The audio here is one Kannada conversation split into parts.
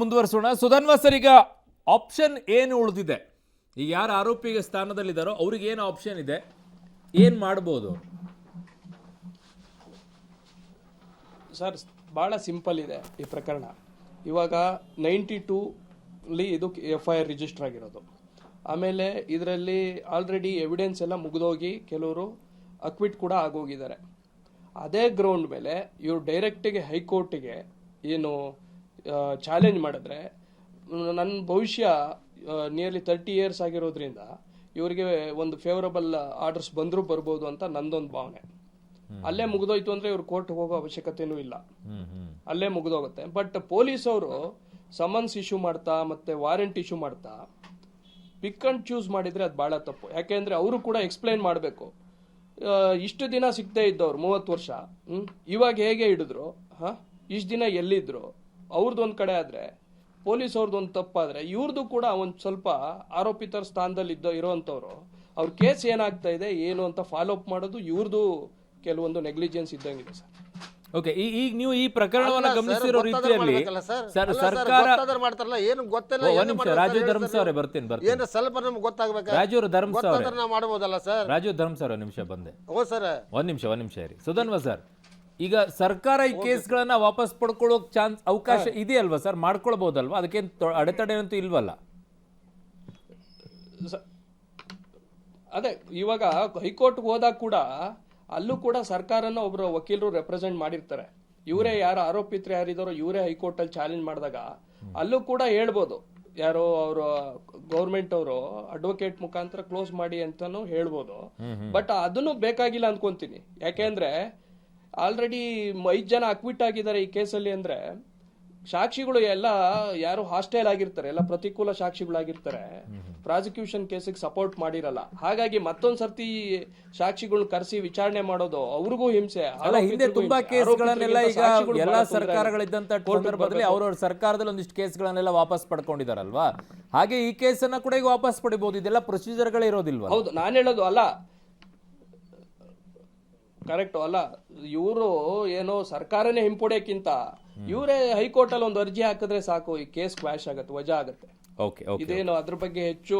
ಮುಂದುವರಿಸೋಣ. ಸುಧನ್ವ ಈಗ ಆಪ್ಷನ್ ಏನು ಉಳಿದಿದೆ? ಈಗ ಯಾರು ಆರೋಪಿಗೆ ಸ್ಥಾನದಲ್ಲಿದ್ದಾರೋ ಅವ್ರಿಗೆ ಏನು ಆಪ್ಷನ್ ಇದೆ? ಏನು ಮಾಡ್ಬೋದು? ಸರ್ ಭಾಳ ಸಿಂಪಲ್ ಇದೆ ಈ ಪ್ರಕರಣ. ಇವಾಗ ನೈಂಟಿ ಟೂಲಿ ಇದು ಎಫ್ ಐ ಆರ್ ರಿಜಿಸ್ಟರ್ ಆಗಿರೋದು. ಆಮೇಲೆ ಇದರಲ್ಲಿ ಆಲ್ರೆಡಿ ಎವಿಡೆನ್ಸ್ ಎಲ್ಲ ಮುಗಿದೋಗಿ ಕೆಲವರು ಅಕ್ವಿಟ್ ಕೂಡ ಆಗೋಗಿದ್ದಾರೆ. ಅದೇ ಗ್ರೌಂಡ್ ಮೇಲೆ ಇವರು ಡೈರೆಕ್ಟಿಗೆ ಹೈಕೋರ್ಟಿಗೆ ಏನು ಚಾಲೆಂಜ್ ಮಾಡಿದ್ರೆ ನನ್ನ ಭವಿಷ್ಯ ನಿಯರ್ಲಿ ತರ್ಟಿ ಇಯರ್ಸ್ ಆಗಿರೋದ್ರಿಂದ ಇವರಿಗೆ ಒಂದು ಫೇವರಬಲ್ ಆರ್ಡರ್ಸ್ ಬಂದರೂ ಬರ್ಬೋದು ಅಂತ ನಂದೊಂದು ಭಾವನೆ. ಅಲ್ಲೇ ಮುಗಿದೋಯ್ತು ಅಂದ್ರೆ ಇವ್ರು ಕೋರ್ಟ್ ಹೋಗೋ ಅವಶ್ಯಕತೆನೂ ಇಲ್ಲ. ಅಲ್ಲೇ ಮುಗಿದೋಗುತ್ತೆ. ಬಟ್ ಪೊಲೀಸ್ ಅವರು ಸಮನ್ಸ್ ಇಶ್ಯೂ ಮಾಡ್ತಾ ಮತ್ತೆ ವಾರೆಂಟ್ ಇಶ್ಯೂ ಮಾಡ್ತಾ ಪಿಕ್ ಅಂಡ್ ಚೂಸ್ ಮಾಡಿದ್ರೆ ಅದು ಬಹಳ ತಪ್ಪು. ಯಾಕೆಂದ್ರೆ ಅವರು ಕೂಡ ಎಕ್ಸ್ಪ್ಲೈನ್ ಮಾಡಬೇಕು. ಇಷ್ಟು ದಿನ ಸಿಗ್ತೇ ಇದ್ದವ್ರು ಮೂವತ್ತು ವರ್ಷ ಇವಾಗ ಹೇಗೆ ಹಿಡಿದ್ರು ಹಾ ಇಷ್ಟು ದಿನ ಎಲ್ಲಿದ್ರು ಅವ್ರದ್ದು ಒಂದು ಕಡೆ ಆದ್ರೆ ಪೊಲೀಸ್ ಅವ್ರದ್ದು ಒಂದು ತಪ್ಪಾದ್ರೆ ಇವ್ರದ್ದು ಕೂಡ ಒಂದು ಸ್ವಲ್ಪ ಆರೋಪಿತರ ಸ್ಥಾನದಲ್ಲಿ ಇದ್ದ ಇರೋವಂಥವ್ರು ಅವ್ರ ಕೇಸ್ ಏನಾಗ್ತಾ ಇದೆ ಏನು ಅಂತ ಫಾಲೋ ಅಪ್ ಮಾಡೋದು ಇವ್ರದ್ದು ಕೆಲವೊಂದು ನೆಗ್ಲಿಜೆನ್ಸ್ ಇದ್ದಂಗಿದೆ ಸರ್. ಓಕೆ ಈಗ ನೀವು ಈ ಪ್ರಕರಣವನ್ನ ಗಮನಿಸಿರೋ ರೀತಿಯಲ್ಲಿ ಸರ್. ಸರ್ಕಾರ ಮಾಡ್ತಾರಲ್ಲ ಏನು ಗೊತ್ತಿಲ್ಲ ಏನು ನಿಮಿಷ ಮಾಡ್ತಾರೆ ರಾಜು ಹೇಳಿ ಧರ್ಮ ಸರ್ ಅವರೇ? ಬರ್ತೀನಿ ಬರ್ತೀನಿ. ಏನು ಸ್ವಲ್ಪ ನಮ್ಗೆ ಗೊತ್ತಾಗಬೇಕು? ರಾಜು ಅವರು ಧರ್ಮ ಅವರೇ ಮಾಡಬಹುದಲ್ಲ ನಾವು ಮಾಡ್ಬೋದಲ್ಲ ಸರ್? ರಾಜು ಧರ್ಮ ಸರ್ ಒಂದ್ ನಿಮಿಷ ಬಂದೆ. ಓ ಸರ್. ಒಂದ್ ನಿಮಿಷ ಒಂದ್ ನಿಮಿಷ ಇರಿ. ಸುಧನ್ವ ಸರ್. ಈಗ ಸರ್ಕಾರ ಈ ಕೇಸ್ಗಳನ್ನ ವಾಪಸ್ ಪಡ್ಕೊಳ್ಳೋಕ್ ಚಾನ್ಸ್ ಅವಕಾಶ ಇದೆಯಲ್ವಾ ಸರ್? ಮಾಡ್ಕೊಳ್ಬಹುದಲ್ವಾ ಅದಕ್ಕೇನು ಅಡೆತಡೆ ಅಂತೂ ಇಲ್ವಲ್ಲ? ಅದೇ ಇವಾಗ ಹೈಕೋರ್ಟ್ಗೆ ಹೋದಾಗ ಕೂಡ ಅಲ್ಲೂ ಕೂಡ ಸರ್ಕಾರನ ಒಬ್ರು ವಕೀಲರು ರೆಪ್ರೆಸೆಂಟ್ ಮಾಡಿರ್ತಾರೆ. ಇವರೇ ಯಾರು ಆರೋಪಿತರು ಯಾರಿದಾರೋ ಇವರೇ ಹೈಕೋರ್ಟ್ ಅಲ್ಲಿ ಚಾಲೆಂಜ್ ಮಾಡಿದಾಗ ಅಲ್ಲೂ ಕೂಡ ಹೇಳ್ಬೋದು. ಯಾರೋ ಅವರು ಗೌರ್ಮೆಂಟ್ ಅವರು ಅಡ್ವೊಕೇಟ್ ಮುಖಾಂತರ ಕ್ಲೋಸ್ ಮಾಡಿ ಅಂತಾನು ಹೇಳ್ಬೋದು. ಬಟ್ ಅದನ್ನು ಬೇಕಾಗಿಲ್ಲ ಅನ್ಕೊಂತೀನಿ. ಯಾಕೆಂದ್ರೆ ಆಲ್ರೆಡಿ ಐದು ಜನ ಅಕ್ವಿಟ್ ಆಗಿದ್ದಾರೆ ಈ ಕೇಸಲ್ಲಿ ಅಂದ್ರೆ ಸಾಕ್ಷಿಗಳು ಎಲ್ಲ ಯಾರು ಹಾಸ್ಟೆಲ್ ಆಗಿರ್ತಾರೆ ಎಲ್ಲ ಪ್ರತಿಕೂಲ ಸಾಕ್ಷಿಗಳಾಗಿರ್ತಾರೆ ಪ್ರಾಸಿಕ್ಯೂಷನ್ ಕೇಸಿಗೆ ಸಪೋರ್ಟ್ ಮಾಡಿರಲ್ಲ ಹಾಗಾಗಿ ಮತ್ತೊಂದ್ ಸರ್ತಿ ಸಾಕ್ಷಿಗಳನ್ನ ಕರೆಸಿ ವಿಚಾರಣೆ ಮಾಡೋದು ಅವ್ರಿಗೂ ಹಿಂಸೆ ಅಲ್ಲ ಹಿಂದೆ ತುಂಬಾ. ಕೇಸ್ಗಳನ್ನೆಲ್ಲ ಈಗ ಎಲ್ಲಾ ಸರ್ಕಾರಗಳಿದ್ದಂತ ಸಂದರ್ಭದಲ್ಲಿ. ಅವ್ರವ್ರ ಸರ್ಕಾರದಲ್ಲಿ ಒಂದಿಷ್ಟು ಕೇಸ್ಗಳನ್ನೆಲ್ಲ ವಾಪಸ್ ಪಡ್ಕೊಂಡಿದಾರಲ್ವಾ ಹಾಗೆ ಈ ಕೇಸನ್ನ ಕೂಡ ಈಗ ವಾಪಸ್ ಪಡಿಬಹುದು ಇದೆಲ್ಲ ಪ್ರೊಸೀಜರ್ಗಳೇ ಇರೋದಿಲ್ವಾ ಹೌದು ನಾನು ಹೇಳೋದು ಅಲ್ಲ ಕರೆಕ್ಟ್. ಅಲ್ಲ ಇವರು ಏನೋ ಸರ್ಕಾರನೇ ಹಿಂಪಡೆಯಕ್ಕಿಂತ ಇವರೇ ಹೈಕೋರ್ಟ್ ಅಲ್ಲಿ ಒಂದು ಅರ್ಜಿ ಹಾಕಿದ್ರೆ ಸಾಕು ಈ ಕೇಸ್ ಕ್ವಾಶ್ ಆಗುತ್ತೆ ವಜಾ ಆಗುತ್ತೆ. ಇದೇನು ಅದ್ರ ಬಗ್ಗೆ ಹೆಚ್ಚು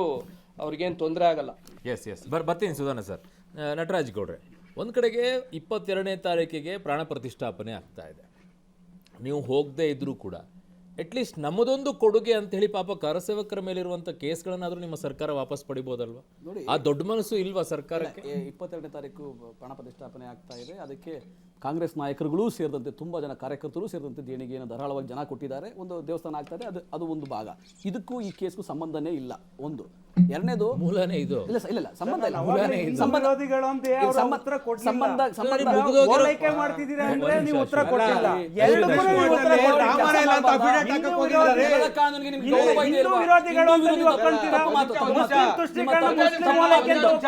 ಅವ್ರಿಗೇನು ತೊಂದರೆ ಆಗಲ್ಲ. ಎಸ್ ಎಸ್ ಬರ್ ಬರ್ತೀನಿ ಸುಧಾನ ಸರ್. ನಟರಾಜ್ ಗೌಡ್ರೆ ಒಂದು ಕಡೆಗೆ ಇಪ್ಪತ್ತೆರಡನೇ ತಾರೀಕಿಗೆ ಪ್ರಾಣ ಪ್ರತಿಷ್ಠಾಪನೆ ಆಗ್ತಾ ಇದೆ. ನೀವು ಹೋಗದೆ ಇದ್ರೂ ಕೂಡ ಅಟ್ಲೀಸ್ಟ್ ನಮ್ಮದೊಂದು ಕೊಡುಗೆ ಅಂತ ಹೇಳಿ ಪಾಪ ಕರಸೇವಕರ ಮೇಲಿರುವಂಥ ಕೇಸ್ಗಳನ್ನಾದ್ರೂ ನಿಮ್ಮ ಸರ್ಕಾರ ವಾಪಸ್ ಪಡಿಬೋದಲ್ವಾ? ಆ ದೊಡ್ಡ ಮನಸ್ಸು ಇಲ್ವಾ ಸರ್ಕಾರಕ್ಕೆ? ಇಪ್ಪತ್ತೆರಡನೇ ತಾರೀಕು ಪ್ರಾಣ ಪ್ರತಿಷ್ಠಾಪನೆ ಆಗ್ತಾ ಇದೆ. ಅದಕ್ಕೆ ಕಾಂಗ್ರೆಸ್ ನಾಯಕರುಗಳೂ ಸೇರಿದಂತೆ ತುಂಬ ಜನ ಕಾರ್ಯಕರ್ತರು ಸೇರಿದಂತೆ ದೇಣಿಗೆಯನ್ನು ಧಾರಾಳವಾಗಿ ಜನ ಕೊಟ್ಟಿದ್ದಾರೆ. ಒಂದು ದೇವಸ್ಥಾನ ಆಗ್ತಾ ಇದೆ. ಅದು ಅದು ಒಂದು ಭಾಗ. ಇದಕ್ಕೂ ಈ ಕೇಸ್ಗೂ ಸಂಬಂಧನೇ ಇಲ್ಲ. ಒಂದು ಎರಡನೇದು ಮೂಲನೇ ಇದು ಇಲ್ಲ ಇಲ್ಲ ಇಲ್ಲ ಸಂಬಂಧ ಇಲ್ಲ ಮೂಲನೇ ಸಂಬಂಧ ವಿರೋಧಿಗಳು ಅಂತ ಅವ್ರು ಸಂಬಂಧ- ಉತ್ತರ ಕೊಡ್ಲಿಲ್ಲ. ಸಂಬಂಧ ಸಂಬಂಧ ನೀವು ಮುಗ್ದೋಗಿರೋ- ಓಲೈಕೆ ಮಾಡ್ತಿದ್ದೀರಾ ಅಂದ್ರೆ ನೀವು ಉತ್ತರ ಕೊಟ್ಟಿಲ್ಲ ಎರಡು ಎರಡಕ್ಕೂ ನೀವು ಉತ್ತರ ಕೊಟ್ಟಿಲ್ಲ. ಇಲ್ಲ ಅಂತ ಹಿಂದೂ ವಿರೋಧಿಗಳು- ವಿರೋಧಿಗಳ ಕಾನೂನಿಗೆ ನಿಮಗೆ ಹಿಂದೂ- ಗೌರವ ಇಲ್ಲ ಹಿಂದೂ ವಿರೋಧಿಗಳು ಅಂತ ನೀವು? ತಪ್ಪು ಮಾತು, ತಪ್ಪು ಮಾತು. ಮುಸ್ಲಿಂ ತುಷ್ಟೀಕರಣ, ನಿಮ್ಮ ತಪ್ಪು- ಮುಸ್ಲಿಂ ತಪ್ಪು ಓಲೈಕೆ ಅಂತ ಮಾತು.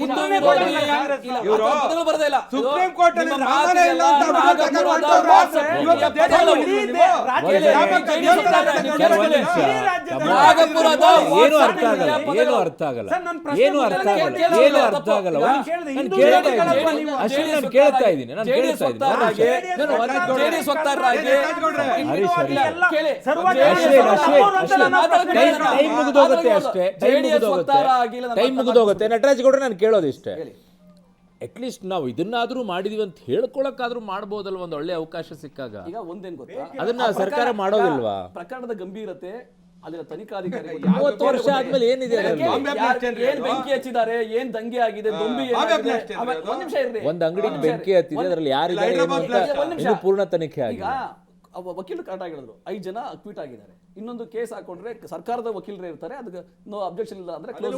ಹಿಂದೂ ವಿರೋಧಿ ಇಲ್ಲ, ಇವರು. ಮಾತು ಪದಗಳು ಬರೋದೇ ಇಲ್ಲ. ಸುಪ್ರೀಂ ಕೋರ್ಟ್ ಅಲ್ಲಿ ನಿಮ್ಮ ರಾಮಾಯಣ ಇಲ್ಲ ಅಂತ ಅಭಿಪ್ರಾಯ ವಾಟ್ಸಪ್ ಆದ್ರೆ ಇವತ್ತು ಇವತ್ತು ಪದಗಳು ಇಡೀ ನೀವು ದೇ- ರಾಜ್ಯದಲ್ಲಿ ರಾಮ- ಕೇಳಿ, ಕೇಳಿ, ಕೇಳಿ, ರಾಜ್ಯದಲ್ಲಿ ನಾಗಪುರದ ಏನು ಅರ್ಥ ಆಗಲ್ಲ. ಏನು ಅರ್ಥ ಆಗಲ್ಲ. ಏನು ಅರ್ಥ ಆಗಲ್ಲ ಏನು ಅರ್ಥ. ಆಗಲ್ಲ ನಾನು ಕೇಳ್ತಾ ಇದ್ದೀನಿ. ನಾನು ಕೇಳ್ತಾ ಇದ್ದೀನಿ ನಾನು ಕೇಳ್ತಾ ಇದ್ದೀನಿ. ಟೈಮ್ ಮುಗಿದೋಗುತ್ತೆ ಅಷ್ಟೇ ಟೈಮ್ ಮುಗಿದೋಗುತ್ತೆ. ಟೈಮ್ ಮುಗಿದೋಗುತ್ತೆ. ನಟರಾಜ್ ಗೌಡ್ರೆ ನಾನು ಕೇಳೋದು ಇಷ್ಟೇ. ಅಟ್ಲೀಸ್ಟ್ ನಾವು ಇದನ್ನಾದ್ರೂ ಮಾಡಿದೀವಿ ಅಂತ ಹೇಳ್ಕೊಳಕ್ಕಾದ್ರೂ ಮಾಡ್ಬೋದಲ್ವ ಒಂದು ಒಳ್ಳೆ ಅವಕಾಶ ಸಿಕ್ಕಾಗ? ಈಗ ಒಂದೇನ್ ಗೊತ್ತಾ? ಅದನ್ನ ಸರ್ಕಾರ ಮಾಡೋದಿಲ್ವಾ? ಪ್ರಕರಣದ ಗಂಭೀರತೆ ಅದರ ತನಿಖಾಧಿಕಾರಿ ಮೂವತ್ತು ವರ್ಷ ಆದ್ಮೇಲೆ ಏನಿದೆ? ಏನ್ ಬೆಂಕಿ ಹಚ್ಚಿದ್ದಾರೆ ಏನ್ ದಂಗೆ ಆಗಿದೆ ದೊಂಬಿ ಒಂದ್ ನಿಮಿಷ ಇರ್ರಿ ಒಂದ್ ಅಂಗಡಿ ಬೆಂಕಿ. ಹತ್ತಿದೆ ಅದ್ರಲ್ಲಿ ಯಾರಿದ್ದಾರೆ. ಪೂರ್ಣ ತನಿಖೆ ಅವ ವಕೀಲರು ಕರೆಕ್ಟ್ ಹೇಳಿದ್ರು ಐದು ಜನ ಅಕ್ವಿಟ್ ಆಗಿದ್ದಾರೆ. ಇನ್ನೊಂದು ಕೇಸ್ ಹಾಕೊಂಡ್ರೆ ಸರ್ಕಾರದ ವಕೀಲರೇ ಇರ್ತಾರೆ ಅದಕ್ಕೆ ನೋ ಅಬ್ಜೆಕ್ಷನ್ ಇಲ್ಲ ಅಂದ್ರೆ ಕ್ಲೋಸ್.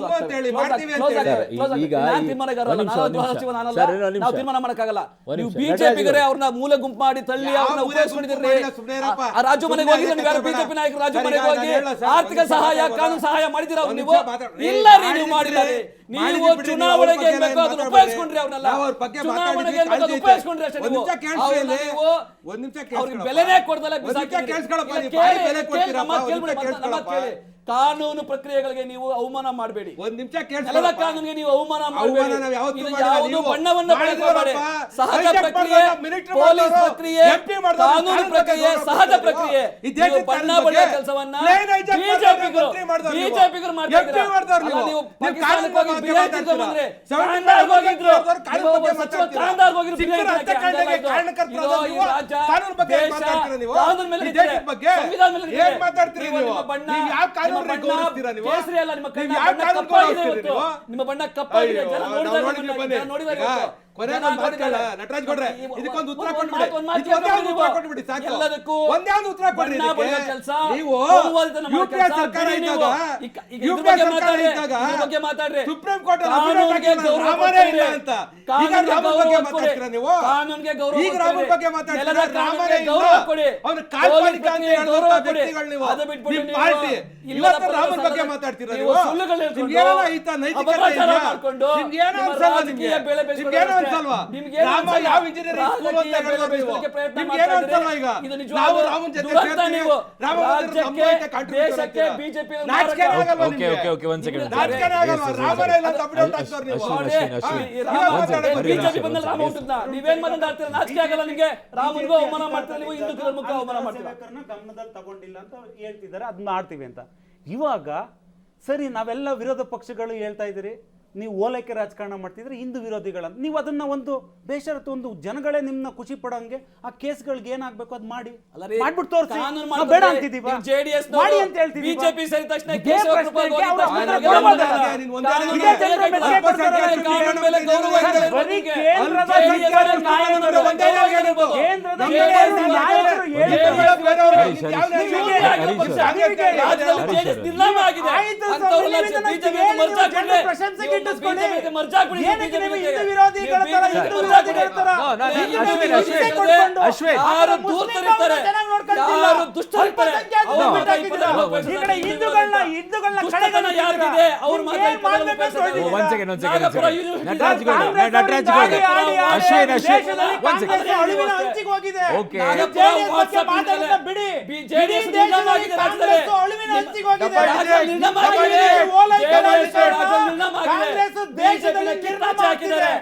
ನಾವು ತೀರ್ಮಾನ ಮಾಡಕ್ಕಾಗಲ್ಲ ನೀವು ಬಿಜೆಪಿಗರೆ ಅವ್ರನ್ನ ಮೂಲೆ ಗುಂಪು ಮಾಡಿ ತಳ್ಳಿ ಅವ್ರನ್ನ ಉಪಯೋಗಿಸ್ಕೊಂಡಿದ್ದೀರಿ. ಆ ರಾಜು ಮನೆಗೆ ಹೋಗಿ ನೀವು ಯಾರು ಬಿಜೆಪಿ ನಾಯಕರು ರಾಜು ಮನೆಗೆ ಹೋಗಿ ಆರ್ಥಿಕ ಸಹಾಯ ಕಾನೂನು ಸಹಾಯ ಮಾಡಿದಿರ ನೀವು? ಇಲ್ಲ ರೀ ನೀವು ಮಾಡಿಲ್ಲ ರೀ. ನೀವು ಚುನಾವಣೆಗೆ ಏನ್ ಬೇಕೋ ಅದನ್ನ ಉಪಯೋಗಿಸ್ಕೊಂಡ್ರಿ ಅವ್ರನ್ನೆಲ್ಲ. ಅವ್ರ ಬಗ್ಗೆ ಚುನಾವಣೆಗೆ ಏನ್ ಮಾತಾಡಿದ್ವಿ, ಬೇಕೋ ಅದನ್ನ ಉಪಯೋಗಿಸ್ಕೊಂಡ್ರಿ ಅಷ್ಟೇ ನೀವು. ನಿಮಿಷ ಕೇಳಿಸ್ಕೊಳ್ಳಿ ಅವ್ರನ್ನ ಇಲ್ಲಿ. ನೀವು ಒಂದ್ ನಿಮಿಷ ಅವ್ರಿಗೆ. ಬೆಲೆನೇ ಕೊಡ್ದಲ್ಲ ಕೇಳಿ. ಕಾನೂನು ಪ್ರಕ್ರಿಯೆಗಳಿಗೆ ನೀವು ಅವಮಾನ ಮಾಡಬೇಡಿ. ಒಂದ್ ನಿಮಿಷ ನೆಲದ ಕಾನೂನಿಗೆ ನೀವು ಅವಮಾನ ಮಾಡಬೇಡಿ. ಯಾವುದು ಬಣ್ಣವನ್ನ ಬಳಸಬೇಡಿ ಸಹಜ ಪ್ರಕ್ರಿಯೆ ಪೊಲೀಸ್ ಪ್ರಕ್ರಿಯೆ ಕಾನೂನು ಪ್ರಕ್ರಿಯೆ ಸಹಜ ಪ್ರಕ್ರಿಯೆ. ಬಣ್ಣ ನೀವು ಬಣ್ಣ ಕೆಲಸವನ್ನ ಬಿಜೆಪಿ ಬಿಜೆಪಿ ಬಿಜೆಪಿಗರು ಮಂತ್ರಿ ಮಾಡಿದವರು ನೀವು. ಬಿಜೆಪಿಗರು. ನೀವು. ನಿಮ್ಮ ಬಣ್ಣ ಕಪ್ಪಾಗಿದೆ ಜನ ನಾವು ನೋಡಿದ್ದಾರೆ ನಟರಾಜ್ ಗೌಡ್ರೆ, ಇದಕ್ಕೊಂದು ಉತ್ತರ ಕೊಟ್ಬಿಡಿ. ಸಾಕು. ಎಲ್ಲದಕ್ಕೂ ಒಂದೇ ಒಂದು ಉತ್ತರ ಕೊಡ್ರಿ ಬಣ್ಣ ಕೆಲಸ, ನೀವು ಸರ್ಕಾರ ಇದ್ದಾಗ, ಸರ್ಕಾರ ಮಾತಾಡ್ರಿ. ಇದ್ದಾಗ ಇದ್ರ ಬಗ್ಗೆ ಮಾತಾಡ್ರಿ. ಸುಪ್ರೀಂ ಕೋರ್ಟ್ ಅಲ್ಲಿ ಕಾನೂನಿಗೆ ಗೌರವ ಇಲ್ಲ ಅಂತ. ಈಗ ರಾಮನ ಬಗ್ಗೆ. ಮಾತಾಡ್ತೀರಾ ನೀವು? ಕಾನೂನಿಗೆ ಗೌರವ ಈಗ ರಾಮನ ಬಗ್ಗೆ ಮಾತಾಡ್ತೀರಾ? ನೆಲದ ರಾಮನೇ ಗೌರವ ಕೊಡಿ. ಅವ್ನು ಕಾಲ್ಪನಿಕ ಅಂತ ಪ್ರಕ್ರಿಯೆಗೆ ಹೇಳುವಂತ ವ್ಯಕ್ತಿಗಳು ನೀವು. ಅದು ಬಿಟ್ಬಿಟ್ಟು ನಿಮ್ಮ ಪಾರ್ಟಿ. ಇಲ್ಲದ ಇವತ್ತು ರಾಮನ ಬಗ್ಗೆ ಮಾತಾಡ್ತೀರಾ ನೀವು? ಸುಳ್ಳುಗಳು ಹೇಳ್ಕೊಂಡು, ಈತ ನೈತಿಕತೆ? ಮಾಡ್ಕೊಂಡು ನಿಮ್ಗೆ ಏನೋ ನಿಮ್ಗೆ? ಅನ್ಸಲ್ವಾ? ರಾಮ? ಯಾವ ನೀವು? ರಾಮನ ಜೊತೆ ಸೇರ್ತೀವಿ. ರಾಮ ದೇಶಕ್ಕೆ? ಬಿಜೆಪಿ ಓಕೆ ಒಂದ್ ಸೆಕೆಂಡ್? ರಾಮನೇ ಇಲ್ಲ ನೀವು. ರಾಮ ಬಿಜೆಪಿ ಬಂದಲ್ಲಿ ಹುಟ್ಟಿದ್ನ? ನೀವೇನ್ ಮಾತಾಡ್ತೀರ ನಾಚಿಕೆ ಆಗಲ್ಲ ನಿಮಗೆ ರಾಮನಿಗೂ ಅವಮಾನ ಮಾಡ್ತೀರ ನೀವು ಹಿಂದೂ ಧರ್ಮಕ್ಕೆ ಅವಮಾನ ಮಾಡ್ತೀರ ಸೇವಕರನ್ನ ಗಮನದಲ್ಲಿ ತಗೊಂಡಿಲ್ಲ ಅಂತ ಹೇಳ್ತಿದ್ದಾರೆ ಅದನ್ನ ಮಾಡ್ತೀವಿ ಅಂತ ಇವಾಗ ಸರಿ ನಾವೆಲ್ಲ ವಿರೋಧ ಪಕ್ಷಗಳು ಹೇಳ್ತಾ ಇದ್ದೀರಿ ನೀವು ಓಲೈಕೆ ರಾಜಕಾರಣ ಮಾಡ್ತಿದ್ರೆ ಹಿಂದೂ ವಿರೋಧಿಗಳಂತ ನೀವು ಅದನ್ನ ಒಂದು ಬೇಷರತ್ತು ಒಂದು ಜನಗಳೇ ನಿಮ್ಮನ್ನ ಖುಷಿ ಪಡೋಂಗೆ ಆ ಕೇಸ್ಗಳಿಗೆ ಏನಾಗಬೇಕು ಅದು ಮಾಡಿ ಮಾಡ್ಬಿಟ್ಟು ತೋರಿಸಿ ನಾವು ಬೇಡ ನವರು ಮಾಡಿ ಅಂತ ಹೇಳ್ತೀವಿ ಬಿಜೆಪಿ ಸೇರಿದ ತಕ್ಷಣ ನಿಮಗೆ. ಕೇಂದ್ರದ ಬಿಡಿ. ಬಿಜೆಡಿ. ಅಳಿವಿನ ಹಂಚಿಗೆ ಹೋಗಿದೆ. ಕಾಂಗ್ರೆಸ್ ದೇಶದಲ್ಲಿ ಹಾಕಿದ್ದಾರೆ.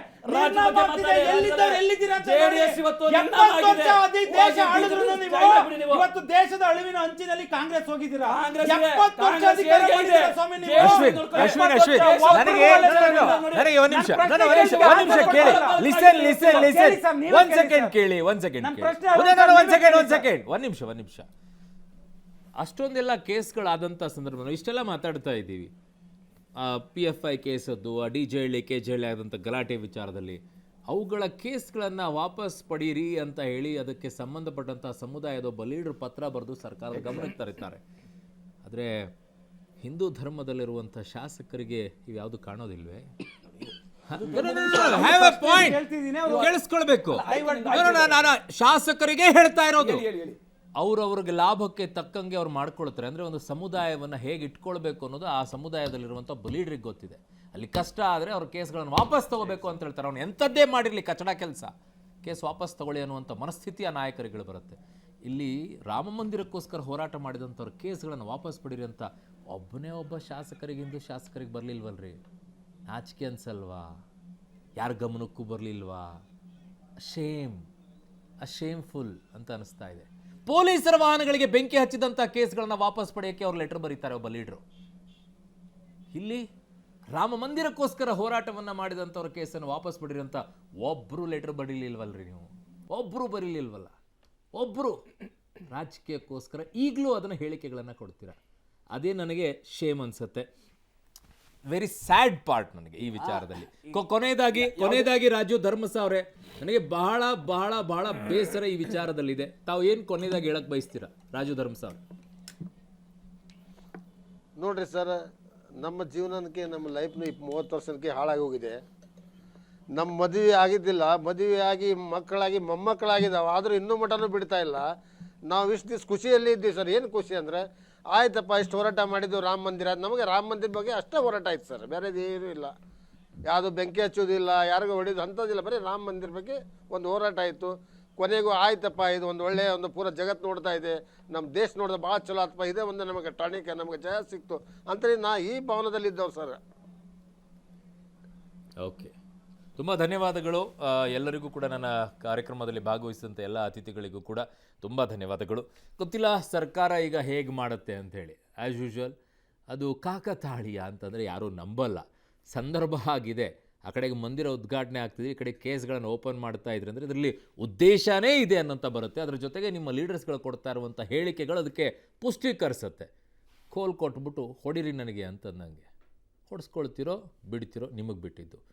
ಇವತ್ತು ದೇಶದ ಅಳಿವಿನ ಅಂಚಿನಲ್ಲಿ ಕಾಂಗ್ರೆಸ್ ಹೋಗಿದ್ದೀರಾ? ಒಂದ್ ನಿಮಿಷ ನನಗೆ ಒಂದ್ ನಿಮಿಷ ಪ್ರಶ್ನೆ ಒಂದ್ ಕೇಳಿ. Listen listen listen. ಕೇಳಿ ಒಂದ್ ಸೆಕೆಂಡ್ ಕೇಳಿ ಒಂದ್ ಸೆಕೆಂಡ್ ನನ್ನ ಪ್ರಶ್ನೆ ಒಂದೇ ಸೆಕೆಂಡ್ ಒಂದ್ ಸೆಕೆಂಡ್ ಒಂದ್ ನಿಮಿಷ ಒಂದ್ ನಿಮಿಷ. ಅಷ್ಟೊಂದೆಲ್ಲ ಕೇಸ್ಗಳಾದಂಥ ಸಂದರ್ಭದಲ್ಲಿ ಇಷ್ಟೆಲ್ಲ ಮಾತಾಡ್ತಾ ಇದ್ದೀವಿ. ಪಿ ಎಫ್ ಐ ಕೇಸದ್ದು ಆ D J Halli K J Halli ಆದಂಥ ಗಲಾಟೆ ವಿಚಾರದಲ್ಲಿ. ಅವುಗಳ ಕೇಸ್ಗಳನ್ನು ವಾಪಸ್ ಪಡೀರಿ ಅಂತ ಹೇಳಿ ಅದಕ್ಕೆ ಸಂಬಂಧಪಟ್ಟಂಥ ಸಮುದಾಯದ ಒಬ್ಬ ಲೀಡರ್ ಪತ್ರ ಬರೆದು ಸರ್ಕಾರದ ಗಮನಕ್ಕೆ ತರುತ್ತಾರೆ ಆದರೆ ಹಿಂದೂ ಧರ್ಮದಲ್ಲಿರುವಂಥ ಶಾಸಕರಿಗೆ ಕಾಣೋದಿಲ್ವೇ? ಪಾಯಿಂಟ್ ಹೇಳ್ತಿದ್ದೀನಿ, ಅವ್ರು ಕೇಳಿಸ್ಕೊಳ್ಬೇಕು. ಶಾಸಕರಿಗೆ ಹೇಳ್ತಾ ಇರೋದು. ಅವ್ರವ್ರಿಗೆ ಲಾಭಕ್ಕೆ ತಕ್ಕಂಗೆ ಅವ್ರು ಮಾಡ್ಕೊಳ್ತಾರೆ. ಅಂದರೆ ಒಂದು ಸಮುದಾಯವನ್ನು ಹೇಗೆ ಇಟ್ಕೊಳ್ಬೇಕು ಅನ್ನೋದು ಆ ಸಮುದಾಯದಲ್ಲಿರುವಂಥ ಬಲೀಡ್ರಿಗೆ ಗೊತ್ತಿದೆ. ಅಲ್ಲಿ ಕಷ್ಟ ಆದರೆ ಅವ್ರ ಕೇಸ್ಗಳನ್ನು ವಾಪಸ್ ತಗೋಬೇಕು ಅಂತ ಹೇಳ್ತಾರೆ. ಅವ್ನು ಎಂಥದ್ದೇ ಮಾಡಿರಲಿ, ಕಚಡ ಕೆಲಸ. ಕೇಸ್ ವಾಪಸ್ ತಗೊಳ್ಳಿ ಅನ್ನುವಂಥ ಮನಸ್ಥಿತಿ ಆ ನಾಯಕರುಗಳು ಬರುತ್ತೆ. ಇಲ್ಲಿ ರಾಮ ಮಂದಿರಕ್ಕೋಸ್ಕರ ಹೋರಾಟ ಮಾಡಿದಂಥವ್ರ ಕೇಸ್ಗಳನ್ನು ವಾಪಸ್ ಪಡೀರಿ ಅಂತ ಒಬ್ಬನೇ ಒಬ್ಬ ಶಾಸಕರಿಗಿಂದು ಶಾಸಕರಿಗೆ ಬರಲಿಲ್ವಲ್ರಿ? ನಾಚಿಕೆ ಅನ್ಸಲ್ವಾ? ಯಾರ ಗಮನಕ್ಕೂ ಬರಲಿಲ್ವಾ? ಶೇಮ್ ಶೇಮ್ಫುಲ್ ಅಂತ ಅನ್ನಿಸ್ತಾ ಇದೆ. ಪೊಲೀಸರ ವಾಹನಗಳಿಗೆ ಬೆಂಕಿ ಹಚ್ಚಿದಂಥ ಕೇಸ್ಗಳನ್ನ ವಾಪಸ್ ಪಡೆಯೋಕ್ಕೆ ಅವರು ಲೆಟರ್ ಬರೀತಾರೆ, ಒಬ್ಬ ಲೀಡ್ರು ಇಲ್ಲಿ ರಾಮ ಮಂದಿರಕ್ಕೋಸ್ಕರ ಹೋರಾಟವನ್ನ ಮಾಡಿದಂಥವ್ರ ಕೇಸನ್ನು ವಾಪಸ್ ಪಡೀರಿ ಒಬ್ರು ಲೆಟರ್ ಬರೀಲಿಲ್ವಲ್ರಿ ನೀವು. ಒಬ್ಬರು ಬರೀಲಿಲ್ವಲ್ಲ. ಒಬ್ಬರು ರಾಜಕೀಯಕ್ಕೋಸ್ಕರ ಈಗಲೂ ಅದನ್ನು ಹೇಳಿಕೆಗಳನ್ನು ಕೊಡ್ತೀರಾ. ಅದೇ ನನಗೆ ಶೇಮ್ ಅನ್ಸುತ್ತೆ. ವೆರಿ ಸ್ಯಾಡ್ ಪಾರ್ಟ್ ನನಗೆ ಈ ವಿಚಾರದಲ್ಲಿ. ಕೊ- ಕೊನೆಯದಾಗಿ ಕೊನೆಯದಾಗಿ ರಾಜು ಧರ್ಮಸ ಅವರೇ ನನಗೆ ಬಹಳ ಬಹಳ ಬಹಳ ಬೇಸರ ಈ ವಿಚಾರದಲ್ಲಿದೆ. ತಾವು ಏನು ಕೊನೆಯದಾಗಿ ಹೇಳಕ್ ಬಯಸ್ತೀರಾ ರಾಜು ಧರ್ಮಸ ಅವ್ರೆ? ನೋಡ್ರಿ ಸರ್ ನಮ್ಮ ಜೀವನಕ್ಕೆ ನಮ್ಮ ಲೈಫ್ನು ಇಪ್ ಮೂವತ್ತು ವರ್ಷಕ್ಕೆ ಹಾಳಾಗಿ ಹೋಗಿದೆ. ನಮ್ಮ ಮದುವೆ ಆಗಿದ್ದಿಲ್ಲ ಮದುವೆ ಆಗಿ ಮಕ್ಕಳಾಗಿ ಮೊಮ್ಮಕ್ಕಳಾಗಿದ್ದಾವೆ ಆದರೂ ಇನ್ನೂ ಮಟನೂ ಬಿಡ್ತಾ ಇಲ್ಲ. ನಾವು ಇಷ್ಟು ದಿವಸ ಖುಷಿಯಲ್ಲಿ ಇದ್ದೀವಿ ಸರ್. ಏನು ಖುಷಿ ಅಂದರೆ ಆಯ್ತಪ್ಪ, ಇಷ್ಟು ಹೋರಾಟ ಮಾಡಿದ್ದು ರಾಮ ಮಂದಿರ. ನಮಗೆ ರಾಮ ಮಂದಿರ ಬಗ್ಗೆ ಅಷ್ಟೇ ಹೋರಾಟ ಆಯ್ತು ಸರ್. ಬೇರೆದು ಏನೂ ಇಲ್ಲ. ಯಾವುದು ಬೆಂಕಿ ಹಚ್ಚೋದಿಲ್ಲ ಯಾರಿಗೂ ಹೊಡೆಯೋದು ಅಂಥದ್ದಿಲ್ಲ. ಬರೀ ರಾಮ ಮಂದಿರ ಬಗ್ಗೆ ಒಂದು ಹೋರಾಟ ಆಯಿತು. ಕೊನೆಗೂ ಆಯ್ತಪ್ಪ, ಇದು ಒಂದು ಒಳ್ಳೆಯ ಒಂದು ಪೂರ ಜಗತ್ತು ನೋಡ್ತಾ ಇದೆ. ನಮ್ಮ ದೇಶ ನೋಡಿದ್ರೆ ಭಾಳ ಚಲೋ ಆತಪ್ಪ. ಇದೇ ಒಂದು ನಮಗೆ ಟಾಣಿಕ ನಮಗೆ ಜಯ ಸಿಕ್ತು. ಅಂತೇಳಿ ನಾ ಈ ಭವನದಲ್ಲಿದ್ದವು ಸರ್. ಓಕೆ. ತುಂಬ ಧನ್ಯವಾದಗಳು. ಎಲ್ಲರಿಗೂ ಕೂಡ ನನ್ನ ಕಾರ್ಯಕ್ರಮದಲ್ಲಿ ಭಾಗವಹಿಸಿದಂಥ ಎಲ್ಲ ಅತಿಥಿಗಳಿಗೂ ಕೂಡ ತುಂಬ ಧನ್ಯವಾದಗಳು. ಗೊತ್ತಿಲ್ಲ ಸರ್ಕಾರ ಈಗ ಹೇಗೆ ಮಾಡುತ್ತೆ ಅಂಥೇಳಿ ಆ್ಯಸ್ ಯೂಶ್ವಲ್ ಅದು ಕಾಕತಾಳೀಯ ಅಂತಂದರೆ ಯಾರೂ ನಂಬಲ್ಲ. ಸಂದರ್ಭ ಆಗಿದೆ. ಆ ಕಡೆಗೆ ಮಂದಿರ ಉದ್ಘಾಟನೆ ಆಗ್ತಿದೆ. ಈ ಕಡೆ ಕೇಸ್ಗಳನ್ನು ಓಪನ್ ಮಾಡ್ತಾ ಇದ್ರೆ ಅಂದರೆ ಇದರಲ್ಲಿ ಉದ್ದೇಶನೇ ಇದೆ ಅನ್ನೋಂಥ ಬರುತ್ತೆ. ಅದರ ಜೊತೆಗೆ ನಿಮ್ಮ ಲೀಡರ್ಸ್ಗಳು ಕೊಡ್ತಾ ಇರುವಂಥ ಹೇಳಿಕೆಗಳು ಅದಕ್ಕೆ ಪುಷ್ಟೀಕರಿಸುತ್ತೆ ಕೋಲ್ ಕೊಟ್ಬಿಟ್ಟು ಹೊಡಿರಿ ನನಗೆ ಅಂತಂದಂಗೆ. ಹೊಡೆಸ್ಕೊಳ್ತಿರೋ, ಬಿಡ್ತಿರೋ ನಿಮಗೆ ಬಿಟ್ಟಿದ್ದು.